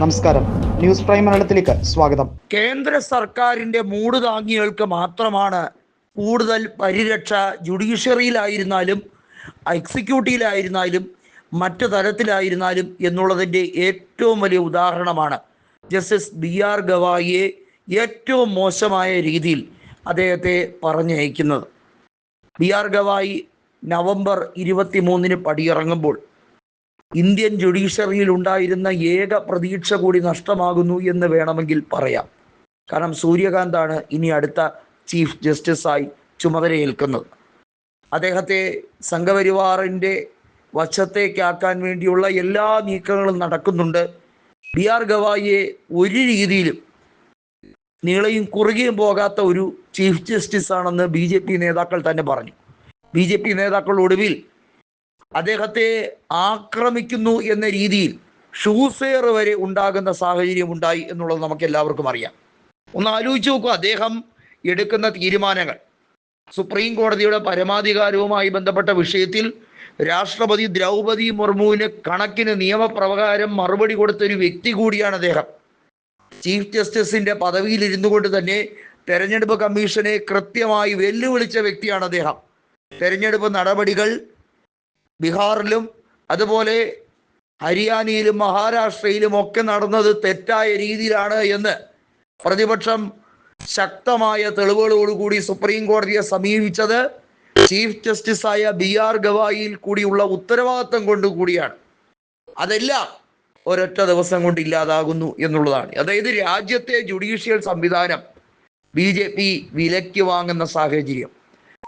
നമസ്കാരം. News prime മലയാളത്തിലേക്ക് സ്വാഗതം. കേന്ദ്ര സർക്കാരിന്റെ മൂട് താങ്ങികൾക്ക് മാത്രമാണ് കൂടുതൽ പരിരക്ഷ ജുഡീഷ്യറിയിലായിരുന്നാലും എക്സിക്യൂട്ടീവിലായിരുന്നാലും മറ്റു തരത്തിലായിരുന്നാലും എന്നുള്ളതിന്റെ ഏറ്റവും വലിയ ഉദാഹരണമാണ് ജസ്റ്റിസ് ബി ആർ ഗവായിയെ ഏറ്റവും മോശമായ രീതിയിൽ അദ്ദേഹത്തെ പറഞ്ഞയക്കുന്നത്. ബി ആർ ഗവായി നവംബർ ഇരുപത്തി മൂന്നിന് പടിയിറങ്ങുമ്പോൾ ഇന്ത്യൻ ജുഡീഷ്യറിയിൽ ഉണ്ടായിരുന്ന ഏക പ്രതീക്ഷ കൂടി നഷ്ടമാകുന്നു എന്ന് വേണമെങ്കിൽ പറയാം. കാരണം സൂര്യകാന്താണ് ഇനി അടുത്ത ചീഫ് ജസ്റ്റിസായി ചുമതലയേൽക്കുന്നത് അദ്ദേഹത്തെ സംഘപരിവാറിന്റെ വശത്തേക്കാക്കാൻ വേണ്ടിയുള്ള എല്ലാ നീക്കങ്ങളും നടക്കുന്നുണ്ട്. ബി ആർ ഗവായിയെ ഒരു രീതിയിലും നീളയും കുറുകയും പോകാത്ത ഒരു ചീഫ് ജസ്റ്റിസ് ആണെന്ന് ബി നേതാക്കൾ തന്നെ പറഞ്ഞു. ബി നേതാക്കൾ ഒടുവിൽ അദ്ദേഹത്തെ ആക്രമിക്കുന്നു എന്ന രീതിയിൽ ഷൂസെയർ വരെ ഉണ്ടാകുന്ന സാഹചര്യം ഉണ്ടായി എന്നുള്ളത് നമുക്ക് എല്ലാവർക്കും അറിയാം. ഒന്ന് ആലോചിച്ച് നോക്കൂ അദ്ദേഹം എടുക്കുന്ന തീരുമാനങ്ങൾ സുപ്രീം കോടതിയുടെ പരമാധികാരവുമായി ബന്ധപ്പെട്ട വിഷയത്തിൽ രാഷ്ട്രപതി ദ്രൗപതി മുർമുവിന് കണക്കിന് നിയമപ്രകാരം മറുപടി കൊടുത്ത ഒരു വ്യക്തി കൂടിയാണ് അദ്ദേഹം. ചീഫ് ജസ്റ്റിസിന്റെ പദവിയിൽ ഇരുന്നു കൊണ്ട് തന്നെ തെരഞ്ഞെടുപ്പ് കമ്മീഷനെ കൃത്യമായി വെല്ലുവിളിച്ച വ്യക്തിയാണ് അദ്ദേഹം. തെരഞ്ഞെടുപ്പ് നടപടികൾ ബീഹാറിലും അതുപോലെ ഹരിയാനയിലും മഹാരാഷ്ട്രയിലും ഒക്കെ നടന്നത് തെറ്റായ രീതിയിലാണ് എന്ന് പ്രതിപക്ഷം ശക്തമായ തെളിവുകളോടുകൂടി സുപ്രീം കോടതിയെ സമീപിച്ചത് ചീഫ് ജസ്റ്റിസ് ആയ ബി ആർ ഗവായിയിൽ കൂടിയുള്ള ഉത്തരവാദിത്തം കൊണ്ട് കൂടിയാണ് അതെല്ലാം ഒരൊറ്റ ദിവസം കൊണ്ട് ഇല്ലാതാകുന്നു എന്നുള്ളതാണ്. അതായത് രാജ്യത്തെ ജുഡീഷ്യൽ സംവിധാനം ബി ജെ പി വിലയ്ക്ക് വാങ്ങുന്ന സാഹചര്യം.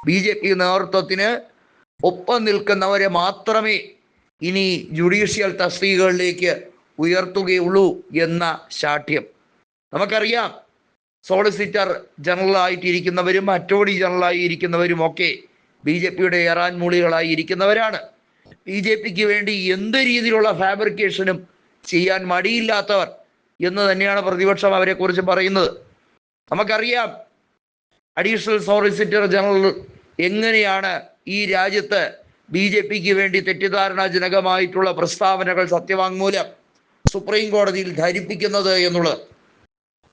ബി ജെ പി നേതൃത്വത്തിന് ഒപ്പം നിൽക്കുന്നവരെ മാത്രമേ ഇനി ജുഡീഷ്യൽ തസ്തികകളിലേക്ക് ഉയർത്തുകയുള്ളൂ എന്ന ശാഠ്യം. നമുക്കറിയാം സോളിസിറ്റർ ജനറൽ ആയിട്ടിരിക്കുന്നവരും അറ്റോർണി ജനറൽ ആയി ഇരിക്കുന്നവരും ഒക്കെ ബി ജെ പിയുടെ ഏറാൻ മൂളികളായി ഇരിക്കുന്നവരാണ്. ബി ജെ പിക്ക് വേണ്ടി എന്ത് രീതിയിലുള്ള ഫാബ്രിക്കേഷനും ചെയ്യാൻ മടിയില്ലാത്തവർ എന്ന് തന്നെയാണ് പ്രതിപക്ഷം അവരെക്കുറിച്ച് പറയുന്നത്. നമുക്കറിയാം അഡീഷണൽ സോളിസിറ്റർ ജനറൽ എങ്ങനെയാണ് ഈ രാജ്യത്ത് ബി ജെ പിക്ക് വേണ്ടി തെറ്റിദ്ധാരണാജനകമായിട്ടുള്ള പ്രസ്താവനകൾ സത്യവാങ്മൂലം സുപ്രീം കോടതിയിൽ ധരിപ്പിക്കുന്നത് എന്നുള്ളത്.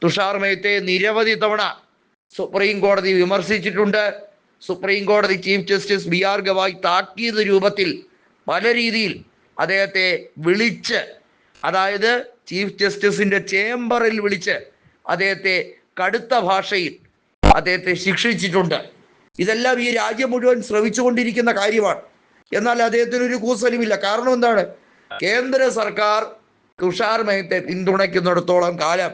തുഷാർ മേത്തെ നിരവധി തവണ സുപ്രീം കോടതി വിമർശിച്ചിട്ടുണ്ട്. സുപ്രീം കോടതി chief justice B R Gavai താക്കീത് രൂപത്തിൽ പല രീതിയിൽ അദ്ദേഹത്തെ വിളിച്ച് അതായത് ചീഫ് ജസ്റ്റിസിന്റെ ചേംബറിൽ വിളിച്ച് അദ്ദേഹത്തെ കടുത്ത ഭാഷയിൽ അദ്ദേഹത്തെ ശിക്ഷിച്ചിട്ടുണ്ട്. ഇതെല്ലാം ഈ രാജ്യം മുഴുവൻ ശ്രവിച്ചുകൊണ്ടിരിക്കുന്ന കാര്യമാണ്. എന്നാൽ അദ്ദേഹത്തിന് ഒരു കൂസലുമില്ല. കാരണം എന്താണ്? കേന്ദ്ര സർക്കാർ തുഷാർ മേത്തെ പിന്തുണയ്ക്കുന്നിടത്തോളം കാലം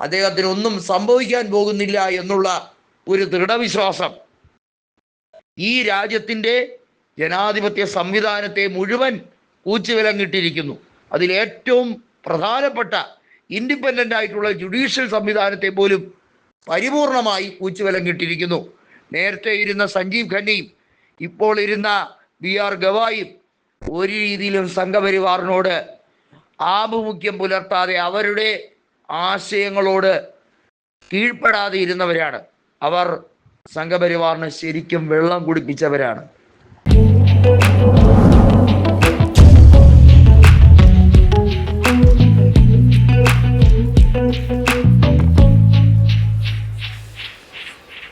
അദ്ദേഹത്തിന് ഒന്നും സംഭവിക്കാൻ പോകുന്നില്ല എന്നുള്ള ഒരു ദൃഢവിശ്വാസം ഈ രാജ്യത്തിന്റെ ജനാധിപത്യ സംവിധാനത്തെ മുഴുവൻ കൂച്ചുവിലങ്ങിട്ടിരിക്കുന്നു. അതിൽ ഏറ്റവും പ്രധാനപ്പെട്ട ഇൻഡിപെൻഡന്റ് ആയിട്ടുള്ള ജുഡീഷ്യൽ സംവിധാനത്തെ പോലും പരിപൂർണമായി കൂച്ചുവിലങ്ങിട്ടിരിക്കുന്നു. നേരത്തെ ഇരുന്ന സഞ്ജീവ് ഖന്നയും ഇപ്പോൾ ഇരുന്ന ബി ആർ ഗവായും ഒരു രീതിയിലും സംഘപരിവാറിനോട് ആഭിമുഖ്യം പുലർത്താതെ അവരുടെ ആശയങ്ങളോട് കീഴ്പ്പെടാതെ ഇരുന്നവരാണ്. അവർ സംഘപരിവാറിന് ശരിക്കും വെള്ളം കുടിപ്പിച്ചവരാണ്.